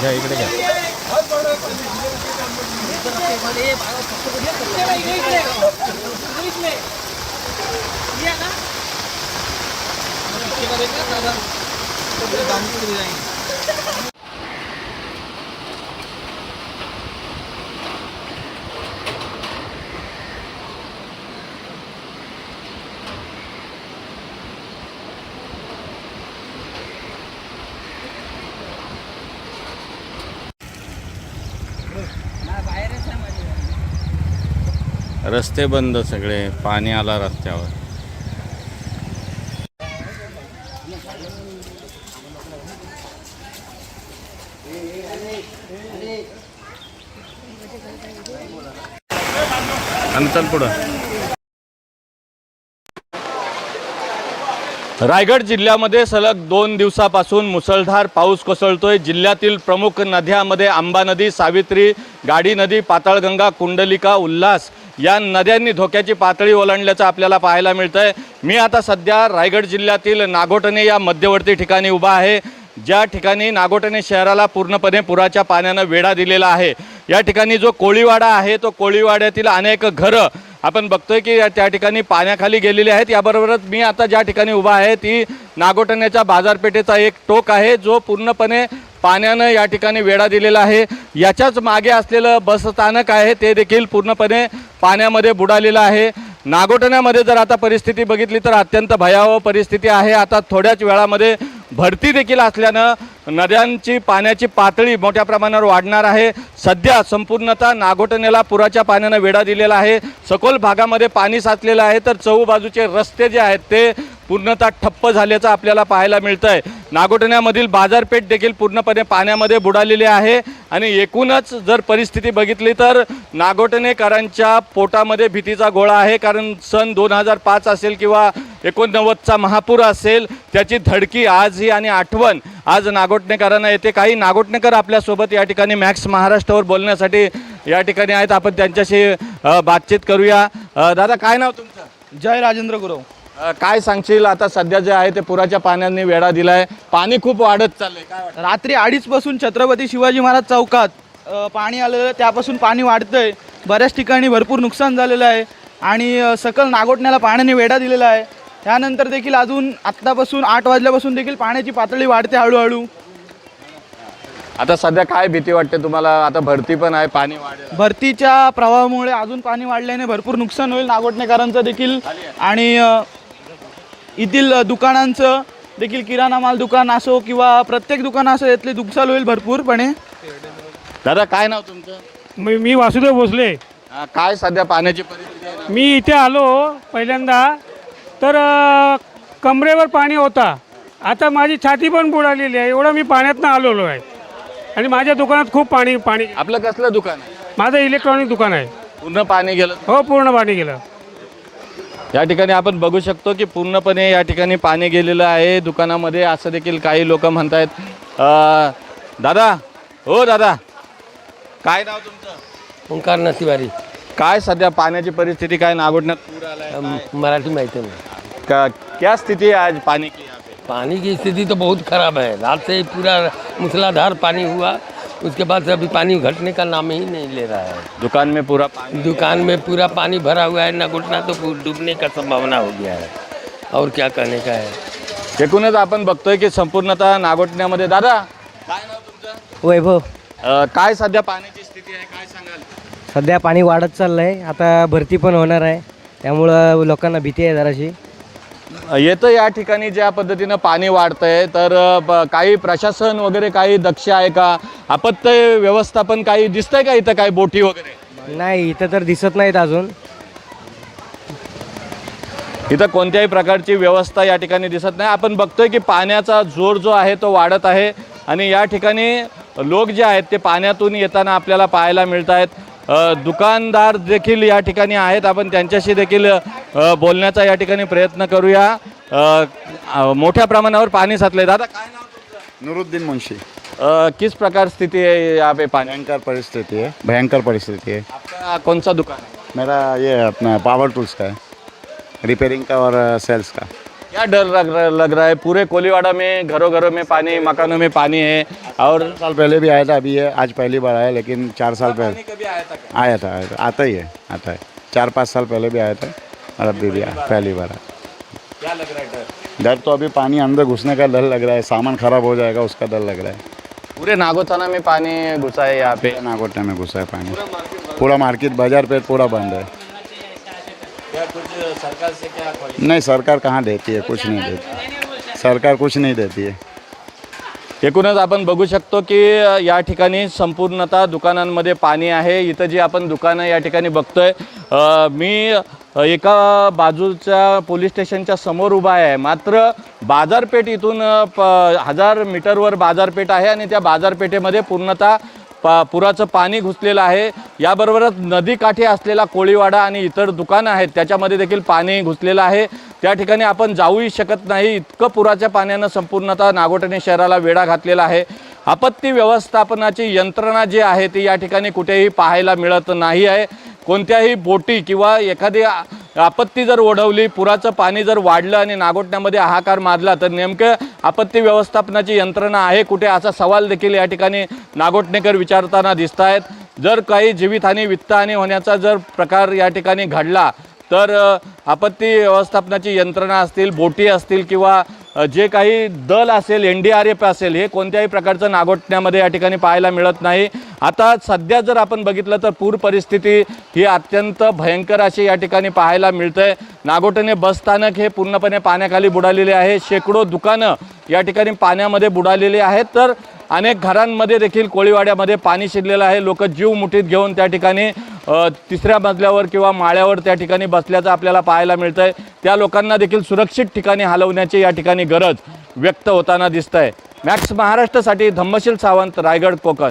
घ्या इकडे घ्या रस्ते बंद सगळे पाणी आला रस्त्यावर. चल पुढं. रायगड जिल्ह्यामध्ये सलग दोन दिवसापासून मुसळधार पाऊस कोसळतोय. जिल्ह्यातील प्रमुख नद्यांमध्ये आंबा नदी सावित्री गाडी नदी पाताळगंगा कुंडलिका उल्हास या नद्यांनी धोक्याची पातळी ओलांडल्याचं आपल्याला पाहायला मिळतं आहे मी आता सध्या रायगड जिल्ह्यातील नागोटणे या मध्यवर्ती ठिकाणी उभा आहे. ज्या ठिकाणी नागोटणे शहराला पूर्णपणे पुराच्या पाण्यानं वेढा दिलेला आहे. या ठिकाणी जो कोळीवाडा आहे तो कोळीवाड्यातील अनेक घरं आपण बघतोय की या- त्या ठिकाणी पाण्याखाली गेलेली आहेत. याबरोबरच मी आता ज्या ठिकाणी उभा आहे ती नागोटण्याच्या बाजारपेठेचा एक टोक आहे जो पूर्णपणे पाण्यानं या ठिकाणी वेढा दिलेला आहे. याच्याच मागे असलेलं बसस्थानक आहे ते देखील पूर्णपणे पाण्यामध्ये बुडालेला आहे. नागोटण्यामध्ये जर आता परिस्थिती बघितली तर अत्यंत भयावह परिस्थिती आहे. आता थोड्याच वेळामध्ये भरती देखील असल्यानं नद्यांची पाण्याची पातळी मोठ्या प्रमाणावर वाढणार आहे. सध्या संपूर्णतः नागोटनेला पुराच्या पाण्यानं वेढा दिलेला आहे. सखोल भागामध्ये पाणी साचलेलं आहे. तर चहूबाजूचे रस्ते जे आहेत ते पूर्णतः ठप्प झाल्याचं आपल्याला पाहायला मिळतं आहे नागोटण्यामधील बाजारपेठ देखील पूर्णपणे पाण्यामध्ये बुडालेली आहे. आणि एकूणच जर परिस्थिती बघितली तर नागोटणेकरांच्या पोटामध्ये भीतीचा गोळा आहे. कारण सन दोन हजार पाच असेल किंवा एकोणनव्वदचा महापूर असेल त्याची धडकी आजही आणि आठवण आज नागोटणेकरांना येते. काही नागोटणेकर आपल्यासोबत या ठिकाणी मॅक्स महाराष्ट्रावर बोलण्यासाठी या ठिकाणी आहेत. आपण त्यांच्याशी बातचीत करूया. दादा काय नाव तुमचं? जय राजेंद्र गुरव. काय सांगशील? आता सध्या जे आहे ते पुराच्या पाण्याने वेढा दिलाय. पाणी खूप वाढत चाललंय. काय वाटतं? रात्री अडीच पासून छत्रपती शिवाजी महाराज चौकात अ, पाणी आलेलं आहे. त्यापासून पाणी वाढतंय. बऱ्याच ठिकाणी भरपूर नुकसान झालेलं आहे. आणि अ, सकल नागोटण्याला पाण्याने वेढा दिलेला आहे. त्यानंतर देखील अजून आत्तापासून आठ वाजल्यापासून देखील पाण्याची पातळी वाढते हळूहळू. आता सध्या काय भीती वाटते तुम्हाला? आता भरती पण आहे पाणी वाढेल. भरतीच्या प्रवाहामुळे अजून पाणी वाढल्याने भरपूर नुकसान होईल नागोटणेकरांचं देखील. आणि अ, येथील दुकानांचं देखील किराणा माल दुकान असो किंवा प्रत्येक दुकान असो यातले नुकसान होईल भरपूरपणे. दादा काय नाव तुमचं? मी मी वासुदेव भोसले. काय सध्या पाण्याची परिस्थिती आहे? मी इथे आलो पहिल्यांदा. तर अ, कमरेवर पाणी होता. आता माझी छाती पण बुडालेली आहे. एवढं मी पाण्यातनं आलेलो आहे. आणि माझ्या दुकानात खूप पाणी पाणी आपलं कसलं दुकान आहे? माझं इलेक्ट्रॉनिक दुकान आहे. पूर्ण पाणी गेलं? हो पूर्ण पाणी गेलं. या ठिकाणी आपण बघू शकतो की पूर्णपणे या ठिकाणी पाणी गेलेलं आहे. दुकानामध्ये असं देखील काही लोक म्हणतायत. अ, दादा हो दादा. काय नाव तुमचं? ओंकार नसिवारी काय सध्या पाण्याची परिस्थिती काय नागोडण्यात पूर? मराठी माहिती नहीं. का क्या स्थिति है आज पानी की यहाँ पे? पानी की स्थिति तो बहुत खराब है। रात से ही पूरा मूसलाधार पानी हुआ। उसके बाद से अभी पानी घटने का नाम ही नहीं ले रहा है। दुकान में पूरा पानी दुकान में पूरा पानी भरा हुआ है न घुटना तो डूबने का संभावना हो गया है। और क्या कहने का है? एकूणच आपण बघतोय की संपूर्णतः नागोटण्यामध्ये दादा काय नाव तुमचं? वैभव. अ, काय सध्या पाण्याची स्थिती आहे? काय सांगाल? सध्या पाणी वाढत चाललं आहे आता भरती पण होणार आहे. त्यामुळं लोकांना भीती आहे जराशी. येतं या ठिकाणी ज्या पद्धतीनं पाणी वाढतंय. तर काही प्रशासन वगैरे काही दक्ष आहे का? आपत्ती व्यवस्थापन काही दिसतंय का इथं काही बोटी वगैरे? नाही इथं तर दिसत नाहीत अजून. इथं कोणत्याही प्रकारची व्यवस्था या ठिकाणी दिसत नाही. आपण बघतोय की पाण्याचा जोर जो आहे तो वाढत आहे. आणि या ठिकाणी लोक जे आहेत ते पाण्यातून येताना आपल्याला पाहायला मिळत आहेत दुकानदार देखील या ठिकाणी आहेत. आपण त्यांच्याशी देखील बोलण्याचा या ठिकाणी प्रयत्न करूया. मोठ्या प्रमाणावर पाणी साचले दादा काय नाव? नूरुद्दीन मुंशी. किस प्रकार स्थिति है यहाँ पे पानी भयंकर परिस्थिति है भयंकर परिस्थिति है आपका कौन सा दुकान है? मेरा ये अपना पावर टूल्स का है. रिपेयरिंग का और सेल्स का. क्या डर लग रहा लग रहा है? पूरे कोलीवाड़ा में घरों घरों में पानी मकानों में पानी है और साल पहले भी आया था अभी है आज पहली बार आया लेकिन चार साल पहले कभी आया था आया था आया था। आता ही है आता है। चार पाँच साल पहले भी आया था और अभी भी आया पहली बार आया। क्या लग रहा है डर? डर तो अभी पानी अंदर घुसने का डर लग रहा है सामान खराब हो जाएगा उसका डर लग रहा है। पूरे नागोथाना में पानी घुसा है यहाँ पे? नागोटा में घुसा है पानी। पूरा मार्केट बाज़ार पे पूरा बंद है। क्या कुछ सरकार से क्या नहीं सरकार कहाँ देती है? कुछ नहीं देती। सरकार कुछ नहीं देती है। एकूणच आपण बघू शकतो की या ठिकाणी संपूर्णतः दुकानांमध्ये पाणी आहे. इथं जी आपण दुकानं या ठिकाणी बघतोय मी एका बाजूच्या पोलीस स्टेशनच्या समोर उभा आहे. मात्र बाजारपेठ इथून प हजार मीटरवर बाजारपेठ आहे आणि त्या बाजारपेठेमध्ये पूर्णतः पा पुराचं पाणी घुसलेलं आहे. याबरोबरच नदीकाठी असलेला कोळीवाडा आणि इतर दुकानं आहेत. त्याच्यामध्ये देखील पाणी घुसलेलं आहे. त्या ठिकाणी आपण जाऊही शकत नाही. इतकं पुराच्या पाण्यानं संपूर्णतः नागोठणे शहराला वेढा घातलेला आहे. आपत्ती व्यवस्थापनाची यंत्रणा जी आहे ती या ठिकाणी कुठेही पाहायला मिळत नाही आहे. कोणत्याही बोटी किंवा एखादी आपत्ती जर ओढवली पुराचं पाणी जर वाढलं आणि नागोटण्यामध्ये हाहाकार मारला तर नेमकं आपत्ती व्यवस्थापनाची यंत्रणा आहे कुठे? असा सवाल देखील या ठिकाणी नागोटणेकर विचारताना दिसत आहेत जर काही जीवितहानी वित्तहानी होण्याचा जर प्रकार या ठिकाणी घडला तर आपत्ती व्यवस्थापनाची यंत्रणा असतील बोटी असतील किंवा जे काही दल असेल एन डी आर एफ असेल हे कोणत्याही प्रकारचं नागोठण्यामध्ये या ठिकाणी पाहायला मिळत नाही. आता सध्या जर आपण बघितलं तर पूर परिस्थिती ही अत्यंत भयंकर अशी या ठिकाणी पाहायला मिळते नागोठणे बसस्थानक हे पूर्णपणे पाण्याखाली बुडालेले आहे. शेकडो दुकानं या ठिकाणी पाण्यामध्ये बुडालेली आहेत. तर अनेक घरांमध्ये देखील कोळीवाड्यामध्ये पाणी शिरलेलं आहे. लोक जीव मुठीत घेऊन त्या ठिकाणी तिसऱ्या मजल्यावर किंवा माळ्यावर त्या ठिकाणी बसल्याचं आपल्याला पाहायला मिळतं आहे त्या लोकांना देखील सुरक्षित ठिकाणी हलवण्याची या ठिकाणी गरज व्यक्त होताना दिसत आहे मॅक्स महाराष्ट्रासाठी धम्मशील सावंत रायगड कोकण.